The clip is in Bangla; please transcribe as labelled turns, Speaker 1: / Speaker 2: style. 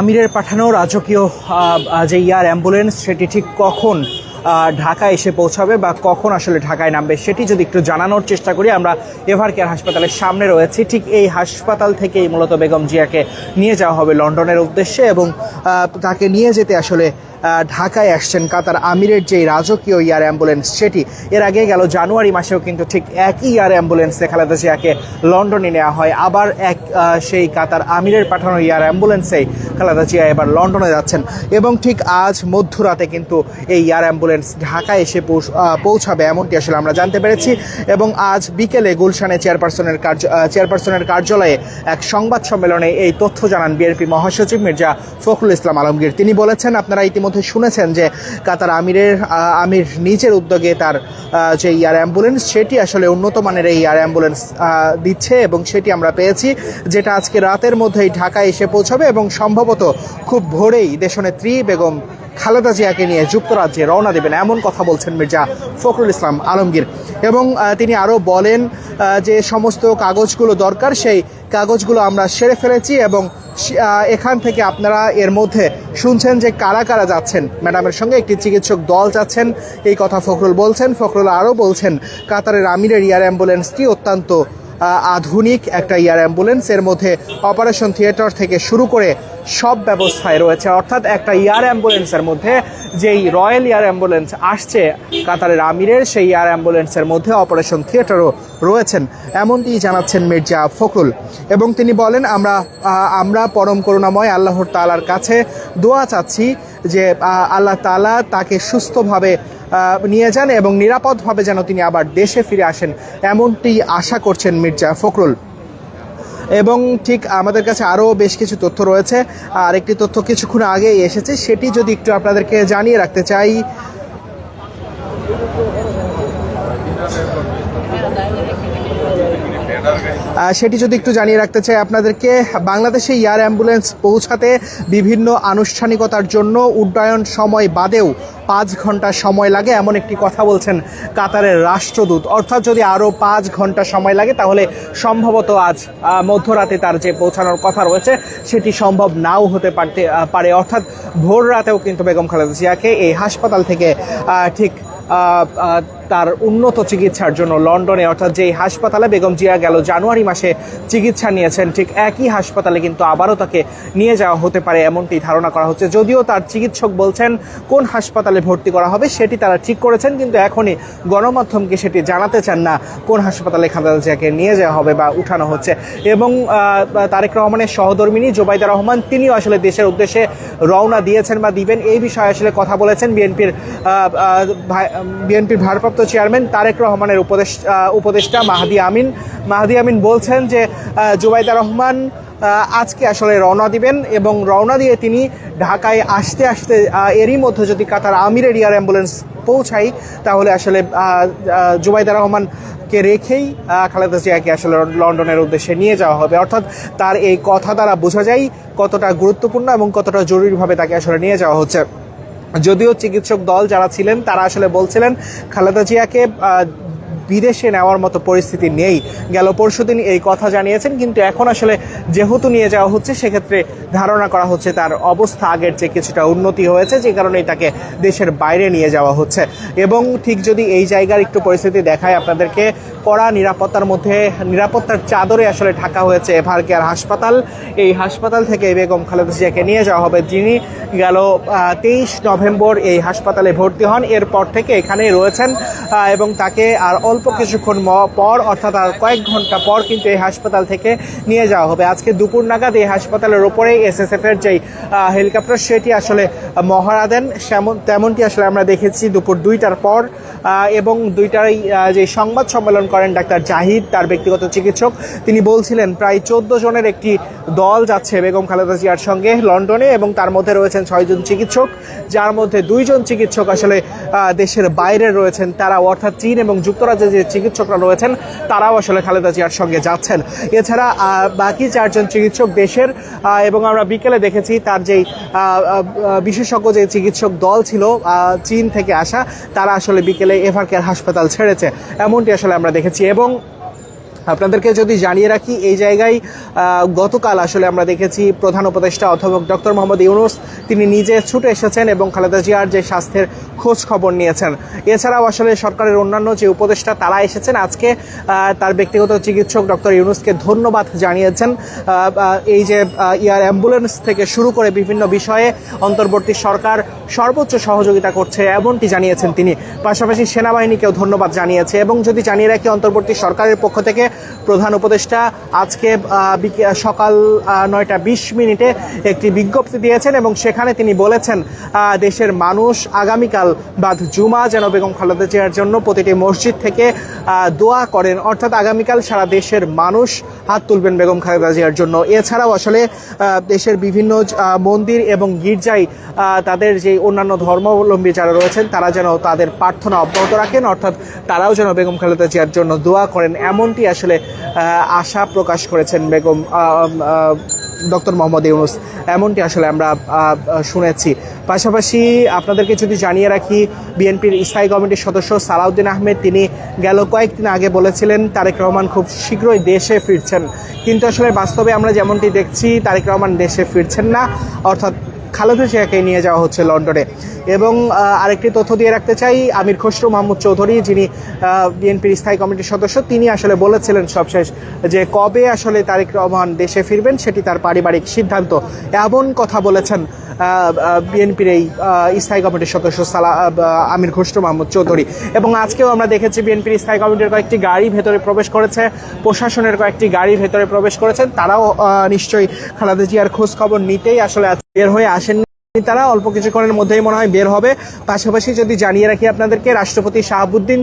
Speaker 1: আমিরের পাঠানো রাজকীয় যে ইয়ার অ্যাম্বুলেন্স, সেটি ঠিক কখন ঢাকা এসে পৌঁছাবে বা কখন আসলে ঢাকায় নামবে, সেটি যদি একটু জানানোর চেষ্টা করি, আমরা এভার কেয়ার হাসপাতালের সামনে রয়েছি। ঠিক এই হাসপাতাল থেকেই মূলত বেগম জিয়াকে নিয়ে যাওয়া হবে লন্ডনের উদ্দেশ্যে এবং তাকে নিয়ে যেতে আসলে ঢাকায় আসছেন কাতার আমিরের যে রাজকীয় ইয়ার অ্যাম্বুলেন্স সেটি। এর আগে গেল জানুয়ারি মাসেও কিন্তু ঠিক একই ইয়ার অ্যাম্বুলেন্সে খালেদা জিয়াকে লন্ডনে নেওয়া হয়। আবার এক সেই কাতার আমিরের পাঠানো ইয়ার অ্যাম্বুলেন্সেই খালেদা জিয়া এবার লন্ডনে যাচ্ছেন। এবং ঠিক আজ মধ্যরাতে কিন্তু এই এয়ার অ্যাম্বুলেন্স ঢাকায় এসে পৌঁছাবে এমনটি আসলে আমরা জানতে পেরেছি। এবং আজ বিকেলে গুলশানে চেয়ারপারসনের কার্য চেয়ারপারসনের কার্যালয়ে এক সংবাদ সম্মেলনে এই তথ্য জানান বিএনপি মহাসচিব মির্জা ফখরুল ইসলাম আলমগীর। তিনি বলেছেন, আপনারা ইতিমধ্যে শুনেছেন যে কাতার আমিরের আমির নিজের উদ্যোগে তার যে এয়ার অ্যাম্বুলেন্স, সেটি আসলে উন্নত মানের এই এয়ার অ্যাম্বুলেন্স দিচ্ছে এবং সেটি আমরা পেয়েছি, যেটা আজকে রাতের মধ্যেই ঢাকায় এসে পৌঁছাবে এবং সম্ভবত খুব ভোরেই দেশনেত্রী বেগম খালেদা জিয়াকে নিয়ে যুক্তরাজ্যে রওনা দেবেন। এমন কথা বলছেন মির্জা ফখরুল ইসলাম আলমগীর। এবং তিনি আরও বলেন যে সমস্ত কাগজগুলো দরকার, সেই কাগজগুলো আমরা সেরে ফেলেছি এবং এখান থেকে আপনারা এর মধ্যে শুনছেন যে কারা কারা যাচ্ছেন। ম্যাডামের সঙ্গে একটি চিকিৎসক দল যাচ্ছেন। এই কথা ফখরুল বলছেন। ফখরুল আরও বলছেন, কাতারের আমিরের এয়ার অ্যাম্বুলেন্সটি অত্যন্ত আধুনিক একটা এয়ার অ্যাম্বুলেন্স। এর মধ্যে অপারেশন থিয়েটার থেকে শুরু করে সব ব্যবস্থায় রয়েছে। অর্থাৎ একটা এয়ার অ্যাম্বুলেন্সের মধ্যে যেই রয়্যাল এয়ার অ্যাম্বুলেন্স আসছে কাতারের আমিরের, সেই এয়ার অ্যাম্বুলেন্সের মধ্যে অপারেশন থিয়েটারও রয়েছেন। এমনটি জানাচ্ছেন মির্জা ফখরুল। এবং তিনি বলেন, আমরা আমরা পরম করুণাময় আল্লাহর তালার কাছে দোয়া চাচ্ছি যে আল্লাহ তালা তাকে সুস্থভাবে নিয়ে যান এবং নিরাপদভাবে যেন তিনি আবার দেশে ফিরে আসেন, এমনটি আশা করছেন মির্জা ফখরুল। এবং ঠিক আমাদের কাছে আরও বেশ কিছু তথ্য রয়েছে। আর একটি তথ্য কিছুক্ষণ আগেই এসেছে, সেটি যদি একটু আপনাদেরকে জানিয়ে রাখতে চাই সেটি যদি একটু জানিয়ে রাখতে চাই আপনাদেরকে, বাংলাদেশে এয়ার অ্যাম্বুলেন্স পৌঁছাতে বিভিন্ন আনুষ্ঠানিকতার জন্য উড্ডয়ন সময় বাদেও পাঁচ ঘণ্টা সময় লাগে, এমন একটি কথা বলছেন কাতারের রাষ্ট্রদূত। অর্থাৎ যদি আরও পাঁচ ঘণ্টা সময় লাগে, তাহলে সম্ভবত আজ মধ্যরাতে তার যে পৌঁছানোর কথা রয়েছে, সেটি সম্ভব নাও হতে পারতে পারে। অর্থাৎ ভোর রাতেও কিন্তু বেগম খালেদা জিয়াকে এই হাসপাতাল থেকে ঠিক তার উন্নত চিকিৎসার জন্য লন্ডনে, অর্থাৎ যেই হাসপাতালে বেগম জিয়া গেল জানুয়ারি মাসে চিকিৎসা নিয়েছেন, ঠিক একই হাসপাতালে কিন্তু আবারও তাকে নিয়ে যাওয়া হতে পারে এমনটি ধারণা করা হচ্ছে। যদিও তার চিকিৎসক বলছেন, কোন হাসপাতালে ভর্তি করা হবে সেটি তারা ঠিক করেছেন, কিন্তু এখনই গণমাধ্যমকে সেটি জানাতে চান না কোন হাসপাতালে খালেদা জিয়াকে নিয়ে যাওয়া হবে বা উঠানো হচ্ছে। এবং তারেক রহমানের সহধর্মিনী জোবাইদা রহমান, তিনিও আসলে দেশের উদ্দেশ্যে রওনা দিয়েছেন বা দিবেন, এই বিষয়ে আসলে কথা বলেছেন বিএনপির বিএনপির ভারপ্রাপ্ত চেয়ারম্যান তারেক রহমানের উপদেশ উপদেষ্টা মাহাদি আমিন। মাহাদি আমিন বলছেন যে জুবাইদা রহমান আজকে আসলে রওনা দিবেন এবং রওনা দিয়ে তিনি ঢাকায় আসতে আসতে এরই মধ্যে যদি কাতার আমিরের এয়ার অ্যাম্বুলেন্স পৌঁছাই তাহলে আসলে জুবাইদা রহমানকে রেখেই খালেদা জিয়াকে আসলে লন্ডনের উদ্দেশ্যে নিয়ে যাওয়া হবে। অর্থাৎ তার এই কথা দ্বারা বোঝা যায় কতটা গুরুত্বপূর্ণ এবং কতটা জরুরিভাবে তাকে আসলে নিয়ে যাওয়া হচ্ছে। যদিও চিকিৎসক দল যারা ছিলেন, তারা আসলে বলছিলেন, খালেদা জিয়াকে বিদেশে নেওয়ার মতো পরিস্থিতি নেই। গেল পরশুদিন এই কথা জানিয়েছেন, কিন্তু এখন আসলে যেহেতু নিয়ে যাওয়া হচ্ছে, সেক্ষেত্রে ধারণা করা হচ্ছে তার অবস্থা আগের চেয়ে কিছুটা উন্নতি হয়েছে, যে কারণেই তাকে দেশের বাইরে নিয়ে যাওয়া হচ্ছে। এবং ঠিক যদি এই জায়গার একটু পরিস্থিতি দেখায় আপনাদেরকে কড়া নিরাপত্তার মধ্যে, নিরাপত্তার চাদরে আসলে ঢাকা হয়েছে এভার কেয়ার হাসপাতাল। এই হাসপাতাল থেকে বেগম খালেদা জিয়াকে নিয়ে যাওয়া হবে। যিনি গেল তেইশ নভেম্বর এই হাসপাতালে ভর্তি হন। এরপর থেকে এখানেই রয়েছেন এবং তাকে আর অল্প কিছুক্ষণ পর, অর্থাৎ আর কয়েক ঘণ্টা পর কিন্তু এই হাসপাতাল থেকে নিয়ে যাওয়া হবে। আজকে দুপুর নাগাদ এই হাসপাতালের ওপরে এসএসএফ এর যেই হেলিকপ্টার, সেটি আসলে মহড়া দেন তেমনটি আসলে আমরা দেখেছি দুপুর দুইটার পর এবং দুইটারই যে সংবাদ সম্মেলন করেন ডাক্তার জাহিদ, তার ব্যক্তিগত চিকিৎসক। তিনি বলছিলেন, প্রায় চোদ্দ জনের একটি দল যাচ্ছে বেগম খালেদা জিয়ার সঙ্গে লন্ডনে এবং তার মধ্যে রয়েছেন ছয়জন চিকিৎসক। যার মধ্যে দুইজন চিকিৎসক আসলে দেশের বাইরে রয়েছেন। তারা অর্থাৎ চীন এবং যুক্তরাজ্যে যে চিকিৎসকরা রয়েছেন, তারাও আসলে খালেদা জিয়ার সঙ্গে যাচ্ছেন। এছাড়া বাকি চারজন চিকিৎসক দেশের এবং আমরা বিকেলে দেখেছি তার যেই বিশেষজ্ঞ যে চিকিৎসক দল ছিল চীন থেকে আসা, তারা আসলে বিকেলে এভার কেয়ার হাসপাতাল ছেড়েছে। এমনটি আসলে আমরা দেখেছি এবং আপনাদেরকে যদি জানিয়ে রাখি, এই জায়গায় গতকাল আসলে আমরা দেখেছি প্রধান উপদেষ্টা অধ্যাপক ডক্টর মোহাম্মদ ইউনুস, তিনি নিজে ছুটে এসেছেন এবং খালেদা জিয়ার যে স্বাস্থ্যের খোঁজ খবর নিয়েছেন। এছাড়াও আসলে সরকারের অন্যান্য যে উপদেষ্টা, তারা এসেছেন। আজকে তার ব্যক্তিগত চিকিৎসক ডক্টর ইউনুসকে ধন্যবাদ জানিয়েছেন। এই যে ইয়ার অ্যাম্বুলেন্স থেকে শুরু করে বিভিন্ন বিষয়ে অন্তর্বর্তী সরকার সর্বোচ্চ সহযোগিতা করছে এমনটি জানিয়েছেন তিনি। পাশাপাশি সেনাবাহিনীকেও ধন্যবাদ জানিয়েছে। এবং যদি জানিয়ে রাখি, অন্তর্বর্তী সরকারের পক্ষ থেকে প্রধান উপদেষ্টা আজকে সকাল নয়টা বিশ মিনিটে একটি বিজ্ঞপ্তি দিয়েছেন এবং সেখানে তিনি বলেছেন দেশের মানুষ আগামীকাল বাদ জুমা, যেন বেগম খালেদা জিয়ার জন্য প্রতিটি মসজিদ থেকে দোয়া করেন। অর্থাৎ আগামীকাল সারা দেশের মানুষ হাত তুলবেন বেগম খালেদা জিয়ার জন্য। এছাড়াও আসলে দেশের বিভিন্ন মন্দির এবং গির্জায় তাদের যে অন্যান্য ধর্মাবলম্বী যারা রয়েছেন, তারা যেন তাদের প্রার্থনা অব্যাহত রাখেন। অর্থাৎ তারাও যেন বেগম খালেদা জিয়ার জন্য দোয়া করেন। এমনটি আসলে আশা প্রকাশ করেছেন বেগম ডক্টর মোহাম্মদ ইউনুস, এমনটি আসলে আমরা শুনেছি। পাশাপাশি আপনাদেরকে যদি জানিয়ে রাখি, বিএনপির স্থায়ী কমিটির সদস্য সালাউদ্দিন আহমেদ, তিনি গেল কয়েকদিন আগে বলেছিলেন, তারেক রহমান খুব শীঘ্রই দেশে ফিরছেন। কিন্তু আসলে বাস্তবে আমরা যেমনটি দেখছি, তারেক রহমান দেশে ফিরছেন না। অর্থাৎ খালেদা জিয়াকে নিয়ে যাওয়া হচ্ছে লন্ডনে। এবং আরেকটি তথ্য দিয়ে রাখতে চাই, আমির খসরু মাহমুদ চৌধুরী, যিনি বিএনপির স্থায়ী কমিটির সদস্য, তিনি আসলে বলেছিলেন সবশেষ যে কবে আসলে তারেক রহমান দেশে ফিরবেন, সেটি তার পারিবারিক সিদ্ধান্ত। এমন কথা বলেছেন বিএনপির এই স্থায়ী কমিটির সদস্য সালা আমির খসরু মাহমুদ চৌধুরী। এবং আজকেও আমরা দেখেছি বিএনপির স্থায়ী কমিটির কয়েকটি গাড়ি ভেতরে প্রবেশ করেছে, প্রশাসনের কয়েকটি গাড়ি ভেতরে প্রবেশ করেছেন, তারাও নিশ্চয়ই খালেদা জিয়ার খোঁজ খবর নিতেই আসলে বের হয়ে আসেননি তারা, অল্প কিছুক্ষণের মধ্যেই মনে হয় বের হবে। পাশাপাশি যদি জানিয়ে রাখি আপনাদেরকে, রাষ্ট্রপতি শাহাবুদ্দিন